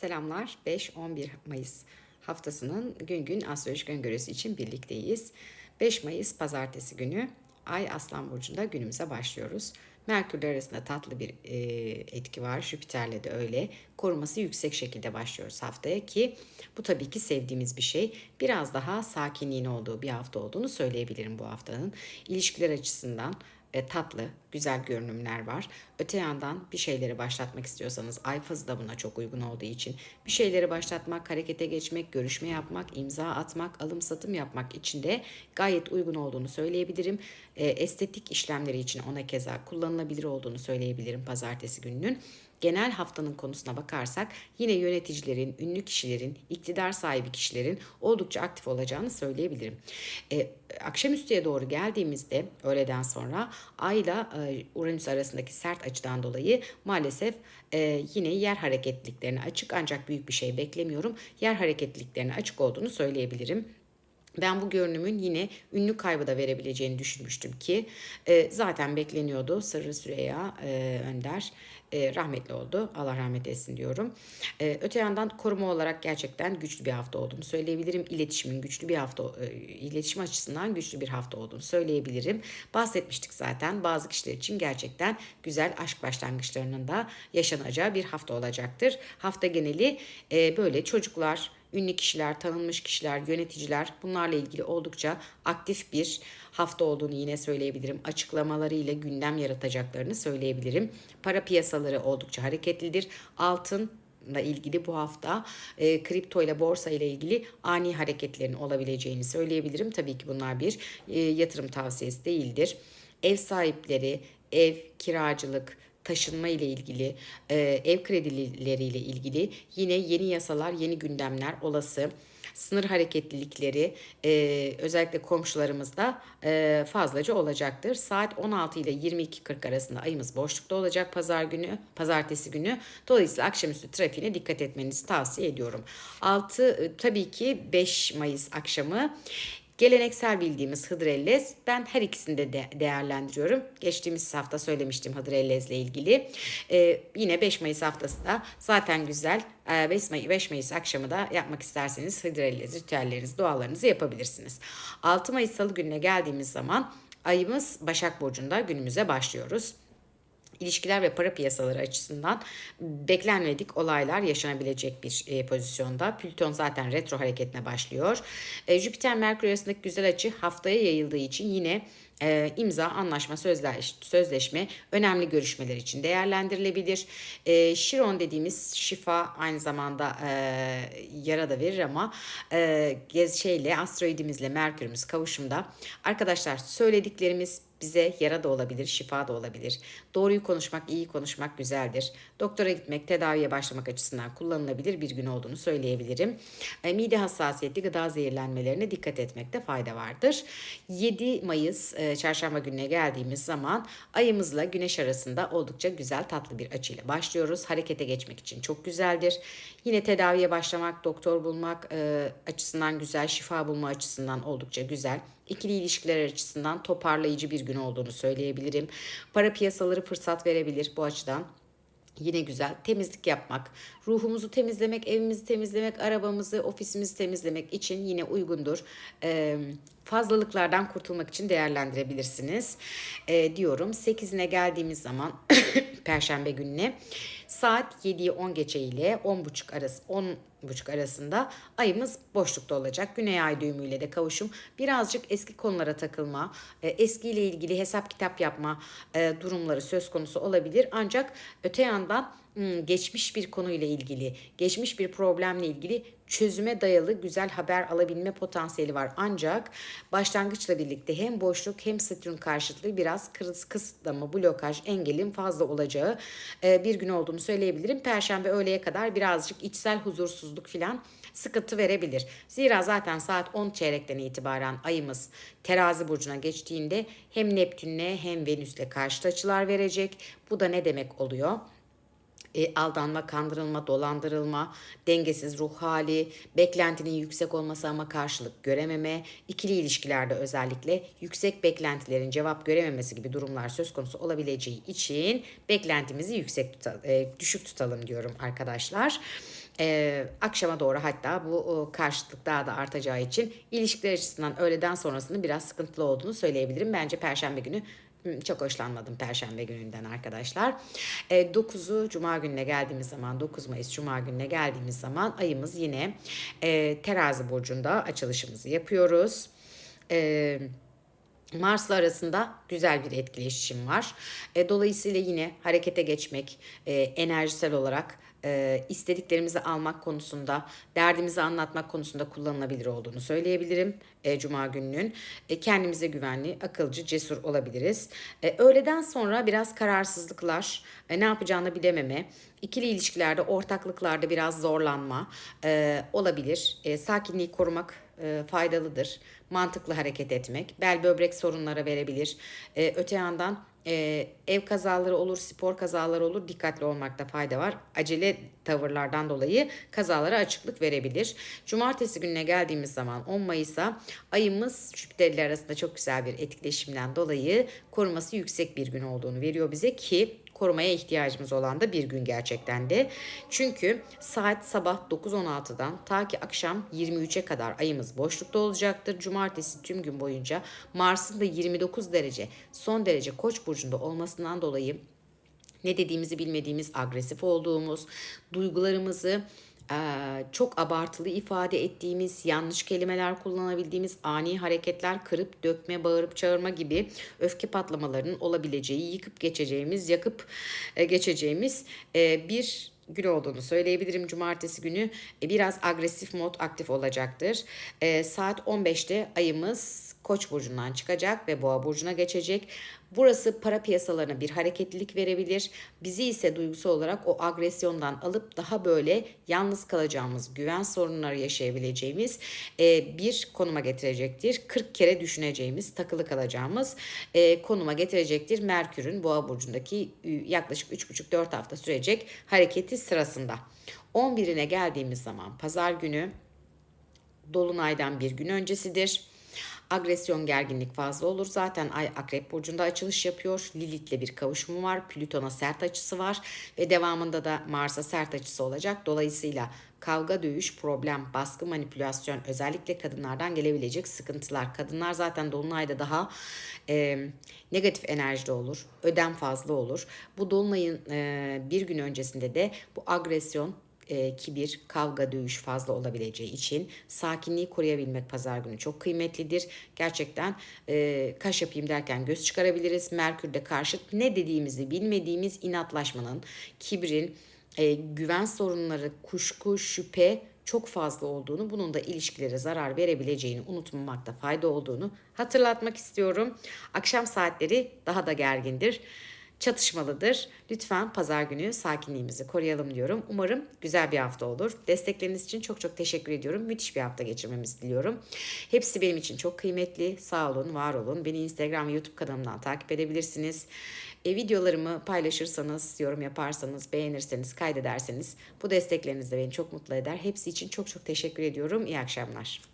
Selamlar. 5-11 Mayıs haftasının gün gün astrolojik öngörüsü için birlikteyiz. 5 Mayıs pazartesi günü Ay Aslan Burcu'nda günümüze başlıyoruz. Merkürle arasında tatlı bir e, etki var. Jüpiter'le de öyle. Koruması yüksek şekilde başlıyoruz haftaya ki bu tabii ki sevdiğimiz bir şey. Biraz daha sakinliğin olduğu bir hafta olduğunu söyleyebilirim bu haftanın. İlişkiler açısından e, tatlı, güzel görünümler var. Öte yandan bir şeyleri başlatmak istiyorsanız ay fazı da buna çok uygun olduğu için bir şeyleri başlatmak, harekete geçmek, görüşme yapmak, imza atmak, alım satım yapmak için de gayet uygun olduğunu söyleyebilirim. E, estetik işlemleri için ona keza kullanılabilir olduğunu söyleyebilirim pazartesi gününün. Genel haftanın konusuna bakarsak yine yöneticilerin, ünlü kişilerin, iktidar sahibi kişilerin oldukça aktif olacağını söyleyebilirim. E, akşamüstüye doğru geldiğimizde öğleden sonra Ay'la e, Uranüs arasındaki sert açıdan dolayı maalesef e, yine yer hareketliliklerine açık ancak büyük bir şey beklemiyorum. Yer hareketliliklerine açık olduğunu söyleyebilirim. Ben bu görünümün yine ünlü kaybı da verebileceğini düşünmüştüm ki e, zaten bekleniyordu. Sırrı Süreyya e, Önder e, rahmetli oldu. Allah rahmet etsin diyorum. E, öte yandan koruma olarak gerçekten güçlü bir hafta olduğunu söyleyebilirim. İletişimin güçlü bir hafta, e, iletişim açısından güçlü bir hafta olduğunu söyleyebilirim. Bahsetmiştik zaten bazı kişiler için gerçekten güzel aşk başlangıçlarının da yaşanacağı bir hafta olacaktır. Hafta geneli e, böyle çocuklar, ünlü kişiler, tanınmış kişiler, yöneticiler bunlarla ilgili oldukça aktif bir hafta olduğunu yine söyleyebilirim. Açıklamalarıyla gündem yaratacaklarını söyleyebilirim. Para piyasaları oldukça hareketlidir. Altın ile ilgili bu hafta e, kripto ile borsa ile ilgili ani hareketlerin olabileceğini söyleyebilirim. Tabii ki bunlar bir e, yatırım tavsiyesi değildir. Ev sahipleri, ev, kiracılık, taşınma ile ilgili, e, ev kredileriyle ilgili yine yeni yasalar, yeni gündemler olası. Sınır hareketlilikleri e, özellikle komşularımızda e, fazlaca olacaktır. Saat 16 ile 22.40 arasında ayımız boşlukta olacak pazar günü, pazartesi günü. Dolayısıyla akşamüstü trafiğine dikkat etmenizi tavsiye ediyorum. 6 e, tabii ki 5 Mayıs akşamı Geleneksel bildiğimiz Hıdrellez. Ben her ikisini de, de değerlendiriyorum. Geçtiğimiz hafta söylemiştim Hıdrellez ile ilgili. Ee, yine 5 Mayıs haftası da zaten güzel. Ee, 5, Mayıs, 5 Mayıs akşamı da yapmak isterseniz Hıdrellez ritüellerinizi, dualarınızı yapabilirsiniz. 6 Mayıs Salı gününe geldiğimiz zaman ayımız Başak Burcu'nda günümüze başlıyoruz ilişkiler ve para piyasaları açısından beklenmedik olaylar yaşanabilecek bir e, pozisyonda. Plüton zaten retro hareketine başlıyor. E, Jüpiter Merkür arasındaki güzel açı haftaya yayıldığı için yine e, imza, anlaşma, sözleş, sözleşme önemli görüşmeler için değerlendirilebilir. E, Şiron dediğimiz şifa aynı zamanda e, yara da verir ama e, şeyle asteroidimizle Merkürümüz kavuşumda. Arkadaşlar söylediklerimiz bize yara da olabilir, şifa da olabilir. Doğruyu konuşmak, iyi konuşmak güzeldir. Doktora gitmek, tedaviye başlamak açısından kullanılabilir bir gün olduğunu söyleyebilirim. E, mide hassasiyeti, gıda zehirlenmelerine dikkat etmekte fayda vardır. 7 Mayıs e, çarşamba gününe geldiğimiz zaman ayımızla güneş arasında oldukça güzel tatlı bir açıyla başlıyoruz. Harekete geçmek için çok güzeldir. Yine tedaviye başlamak, doktor bulmak e, açısından güzel, şifa bulma açısından oldukça güzel. İkili ilişkiler açısından toparlayıcı bir gün olduğunu söyleyebilirim. Para piyasaları fırsat verebilir bu açıdan. Yine güzel temizlik yapmak, ruhumuzu temizlemek, evimizi temizlemek, arabamızı, ofisimizi temizlemek için yine uygundur. Ee, fazlalıklardan kurtulmak için değerlendirebilirsiniz ee, diyorum. 8'ine geldiğimiz zaman Perşembe gününe saat 7'yi 10 geçe ile 10.30 arası 10 buçuk arasında ayımız boşlukta olacak. Güney ay düğümüyle de kavuşum. Birazcık eski konulara takılma, e, eskiyle ilgili hesap kitap yapma e, durumları söz konusu olabilir. Ancak öte yandan hmm, geçmiş bir konuyla ilgili, geçmiş bir problemle ilgili çözüme dayalı güzel haber alabilme potansiyeli var. Ancak başlangıçla birlikte hem boşluk hem Satürn karşıtlığı biraz kısıtlama, blokaj, engelin fazla olacağı e, bir gün olduğunu söyleyebilirim. Perşembe öğleye kadar birazcık içsel huzursuzluk falan sıkıntı verebilir. Zira zaten saat 10 çeyrekten itibaren ayımız terazi burcuna geçtiğinde hem Neptün'le hem Venüs'le karşıt açılar verecek. Bu da ne demek oluyor? E, aldanma, kandırılma, dolandırılma, dengesiz ruh hali, beklentinin yüksek olması ama karşılık görememe, ikili ilişkilerde özellikle yüksek beklentilerin cevap görememesi gibi durumlar söz konusu olabileceği için beklentimizi yüksek tutalım, e, düşük tutalım diyorum arkadaşlar. Ee, akşama doğru hatta bu o, karşıtlık daha da artacağı için ilişkiler açısından öğleden sonrasının biraz sıkıntılı olduğunu söyleyebilirim. Bence perşembe günü çok hoşlanmadım Perşembe gününden arkadaşlar. E, 9'u Cuma gününe geldiğimiz zaman 9 Mayıs Cuma gününe geldiğimiz zaman ayımız yine e, terazi burcunda açılışımızı yapıyoruz. E, Mars'la arasında güzel bir etkileşim var. E, dolayısıyla yine harekete geçmek, e, enerjisel olarak e, istediklerimizi almak konusunda, derdimizi anlatmak konusunda kullanılabilir olduğunu söyleyebilirim. E, Cuma gününün e, kendimize güvenli, akılcı, cesur olabiliriz. E, öğleden sonra biraz kararsızlıklar, e, ne yapacağını bilememe, ikili ilişkilerde, ortaklıklarda biraz zorlanma e, olabilir. E, sakinliği korumak e, faydalıdır. Mantıklı hareket etmek, bel böbrek sorunlara verebilir. E, öte yandan e, ev kazaları olur, spor kazaları olur. Dikkatli olmakta fayda var. Acele tavırlardan dolayı kazalara açıklık verebilir. Cumartesi gününe geldiğimiz zaman 10 Mayıs'a ayımız Jüpiter arasında çok güzel bir etkileşimden dolayı koruması yüksek bir gün olduğunu veriyor bize ki korumaya ihtiyacımız olan da bir gün gerçekten de. Çünkü saat sabah 9.16'dan ta ki akşam 23'e kadar ayımız boşlukta olacaktır. Cumartesi tüm gün boyunca Mars'ın da 29 derece son derece Koç burcunda olmasından dolayı ne dediğimizi bilmediğimiz, agresif olduğumuz, duygularımızı çok abartılı ifade ettiğimiz, yanlış kelimeler kullanabildiğimiz, ani hareketler, kırıp dökme, bağırıp çağırma gibi öfke patlamalarının olabileceği, yıkıp geçeceğimiz, yakıp geçeceğimiz bir gün olduğunu söyleyebilirim. Cumartesi günü biraz agresif mod aktif olacaktır. Saat 15'te ayımız Koç burcundan çıkacak ve Boğa burcuna geçecek. Burası para piyasalarına bir hareketlilik verebilir. Bizi ise duygusal olarak o agresyondan alıp daha böyle yalnız kalacağımız, güven sorunları yaşayabileceğimiz e, bir konuma getirecektir. 40 kere düşüneceğimiz, takılı kalacağımız e, konuma getirecektir. Merkür'ün Boğa burcundaki yaklaşık 3,5-4 hafta sürecek hareketi sırasında. 11'ine geldiğimiz zaman pazar günü Dolunay'dan bir gün öncesidir. Agresyon, gerginlik fazla olur. Zaten Ay Akrep Burcu'nda açılış yapıyor. Lilith'le bir kavuşumu var. Plüton'a sert açısı var. Ve devamında da Mars'a sert açısı olacak. Dolayısıyla kavga, dövüş, problem, baskı, manipülasyon özellikle kadınlardan gelebilecek sıkıntılar. Kadınlar zaten Dolunay'da daha e, negatif enerjide olur. Ödem fazla olur. Bu Dolunay'ın e, bir gün öncesinde de bu agresyon, e, kibir, kavga, dövüş fazla olabileceği için sakinliği koruyabilmek pazar günü çok kıymetlidir. Gerçekten e, kaş yapayım derken göz çıkarabiliriz. Merkür'de karşıt ne dediğimizi bilmediğimiz inatlaşmanın, kibrin, e, güven sorunları, kuşku, şüphe çok fazla olduğunu, bunun da ilişkilere zarar verebileceğini unutmamakta fayda olduğunu hatırlatmak istiyorum. Akşam saatleri daha da gergindir çatışmalıdır. Lütfen pazar günü sakinliğimizi koruyalım diyorum. Umarım güzel bir hafta olur. Destekleriniz için çok çok teşekkür ediyorum. Müthiş bir hafta geçirmemizi diliyorum. Hepsi benim için çok kıymetli. Sağ olun, var olun. Beni Instagram ve YouTube kanalımdan takip edebilirsiniz. E, videolarımı paylaşırsanız, yorum yaparsanız, beğenirseniz, kaydederseniz bu destekleriniz de beni çok mutlu eder. Hepsi için çok çok teşekkür ediyorum. İyi akşamlar.